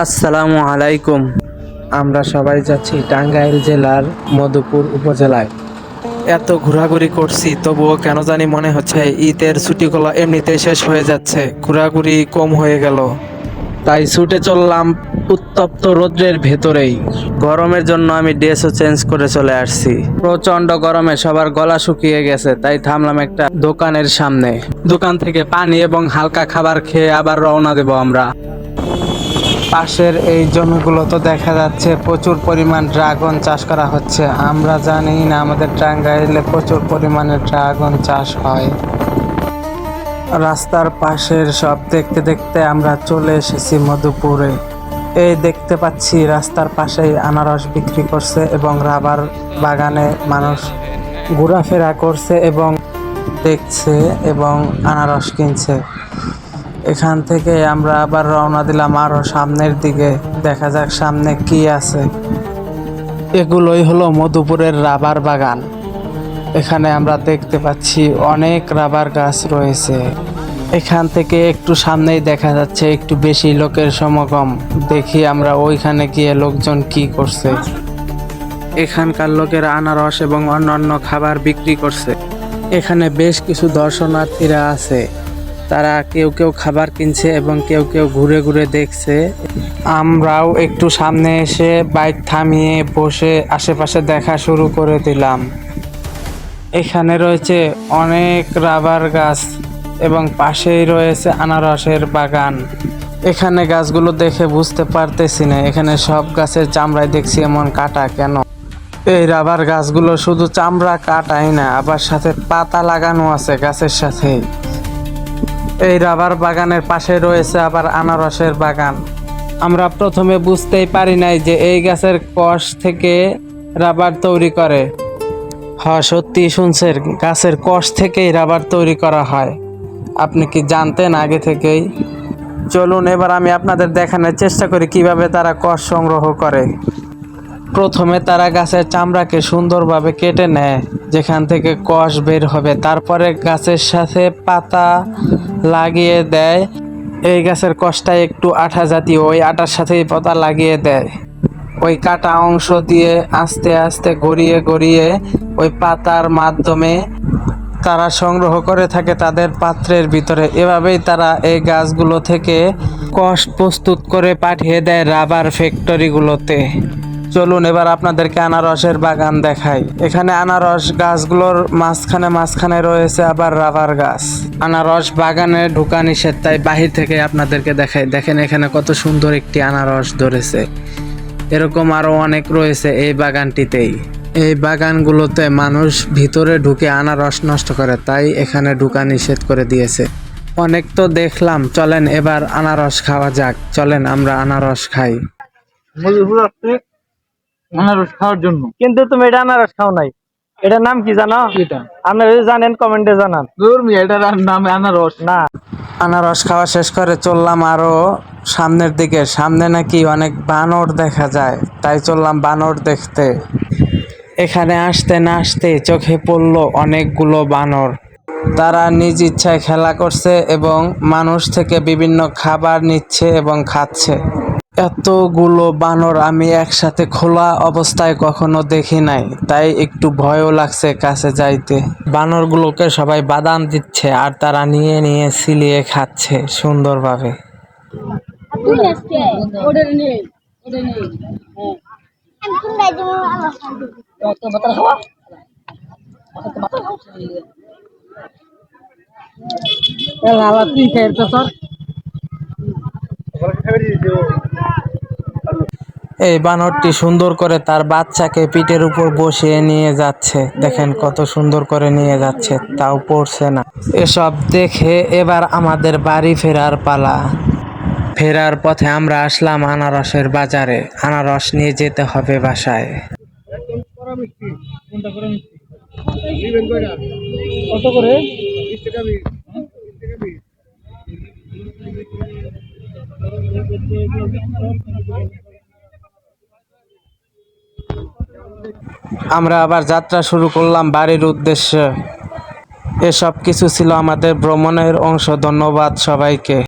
আসসালামু আলাইকুম। আমরা সবাই যাচ্ছি টাঙ্গাইল জেলার মধুপুর উপজেলায়। এত ঘোরাঘুরি করছি তবুও কেন জানি মনে হচ্ছে ঈদের ছুটিগুলো এমনিতেই শেষ হয়ে যাচ্ছে ঘোরাঘুরি কম হয়ে গেল। তাই ছুটে চললাম উত্তপ্ত রৌদ্রের ভেতরেই। গরমের জন্য আমি ড্রেসও চেঞ্জ করে চলে আসছি। প্রচণ্ড গরমে সবার গলা শুকিয়ে গেছে তাই থামলাম একটা দোকানের সামনে। দোকান থেকে পানি এবং হালকা খাবার খেয়ে আবার রওনা দেব আমরা। পাশের এই জমিগুলো তো দেখা যাচ্ছে প্রচুর পরিমাণ ড্রাগন চাষ করা হচ্ছে। আমরা জানি না আমাদের টাঙ্গাইলে প্রচুর পরিমাণে ড্রাগন চাষ হয়। রাস্তার পাশের সব দেখতে দেখতে আমরা চলে এসেছি মধুপুরে। এই দেখতে পাচ্ছি রাস্তার পাশেই আনারস বিক্রি করছে এবং রাবার বাগানে মানুষ ঘোরাফেরা করছে এবং দেখছে এবং আনারস কিনছে। এখান থেকে আমরা আবার রওনা দিলাম আরও সামনের দিকে। দেখা যাক সামনে কি আছে। এগুলোই হলো মধুপুরের রাবার বাগান। এখানে আমরা দেখতে পাচ্ছি অনেক রাবার গাছ রয়েছে। এখান থেকে একটু সামনেই দেখা যাচ্ছে একটু বেশি লোকের সমাগম। দেখি আমরা ওইখানে গিয়ে লোকজন কি করছে। এখানকার লোকেরা আনারস এবং অন্যান্য খাবার বিক্রি করছে। এখানে বেশ কিছু দর্শনার্থীরা আছে। তারা কেউ কেউ খাবার কিনছে এবং কেউ কেউ ঘুরে ঘুরে দেখছে। আমরাও একটু সামনে এসে বাইক থামিয়ে বসে আশেপাশে দেখা শুরু করে দিলাম। এখানে রয়েছে অনেক রাবার গাছ এবং পাশেই রয়েছে আনারসের বাগান। এখানে গাছগুলো দেখে বুঝতে পারতেছি না, এখানে সব গাছের চামড়ায় দেখছি এমন কাটা কেন? এই রাবার গাছগুলো শুধু চামড়া কাটাই না, আবার সাথে পাতা লাগানো আছে গাছের সাথেই এই রাবার বাগানের পাশে রয়েছে আবার আনারসের বাগান। আমরা প্রথমে বুঝতেই পারি নাই যে এই গাছের কষ থেকে রাবার তৈরি করে। হ্যাঁ সত্যি শুনছেন, গাছের কষ থেকেই রাবার তৈরি করা হয়। আপনি কি জানতেন আগে থেকেই? চলুন, এবার আমি আপনাদের দেখানোর চেষ্টা করি কীভাবে তারা কষ সংগ্রহ করে। প্রথমে তারা গাছের চামড়াকে সুন্দরভাবে কেটে নেয়। যেখান থেকে কষ বের হবে, তারপরে গাছের সাথে পাতা লাগিয়ে দেয়। এই গাছের কষটা একটু আঠা জাতীয়, ওই আটার সাথেই পাতা লাগিয়ে দেয়। ওই কাটা অংশ দিয়ে আস্তে আস্তে গড়িয়ে গড়িয়ে ওই পাতার মাধ্যমে তারা সংগ্রহ করে থাকে তাদের পাত্রের ভিতরে। এভাবেই তারা এই গাছগুলো থেকে কষ প্রস্তুত করে পাঠিয়ে দেয় রাবার ফ্যাক্টরিগুলোতে। চলুন, এবার আপনাদেরকে আনারসের বাগান দেখাই। এখানে আনারস গাছগুলোর মাঝখানে মাঝখানে রয়েছে আবার রাবার গাছ। আনারস বাগানে ঢুকা নিষেধ, তাই বাহির থেকে আপনাদেরকে দেখাই। দেখেন এখানে কত সুন্দর একটি আনারস ধরেছে। এরকম আরও অনেক রয়েছে এই বাগানটিতেই। এই বাগানগুলোতে মানুষ ভিতরে ঢুকে আনারস নষ্ট করে, তাই এখানে ঢুকা নিষেধ করে দিয়েছে। অনেক তো দেখলাম, চলেন এবার আনারস খাওয়া যাক। চলেন, আমরা আনারস খাই। আনারস খাওয়ার জন্য। কিন্তু তুমি এটা আনারস খাও নাই। এটার নাম কি জানো? এটা আপনারা যদি জানেন কমেন্টে জানান। ধর্মী এটার নাম আনারস। না। আনারস খাওয়া শেষ করে চললাম আরও সামনের দিকে। সামনে নাকি অনেক বানর দেখা যায় তাই চললাম বানর দেখতে। এখানে আসতে না আসতে চোখে পড়ল অনেকগুলো বানর। তারা নিজ ইচ্ছায় খেলা করছে এবং মানুষ থেকে বিভিন্ন খাবার নিচ্ছে এবং খাচ্ছে। এতগুলো বানর আমি একসাথে খোলা অবস্থায় কখনো দেখি নাই, তাই একটু ভয়ও লাগছে কাছে যাইতে। বানরগুলোকে সবাই বাদাম দিচ্ছে আর তারা নিয়ে নিয়ে সিলিয়ে খাচ্ছে সুন্দরভাবে। তুই তো স্যার এই বানরটি সুন্দর করে তার বাচ্চাকে পিঠের উপর বসিয়ে নিয়ে যাচ্ছে। দেখেন কত সুন্দর করে নিয়ে যাচ্ছে, তাও পড়ছে না। এসব দেখে এবার আমাদের বাড়ি ফেরার পালা। ফেরার পথে আমরা আসলাম আনারসের বাজারে। আনারস নিয়ে যেতে হবে বাসায়। কত করে? আমরা আবার যাত্রা শুরু করলাম বাড়ির উদ্দেশ্যে। এসব কিছু ছিল আমাদের ভ্রমণের অংশ। ধন্যবাদ সবাইকে।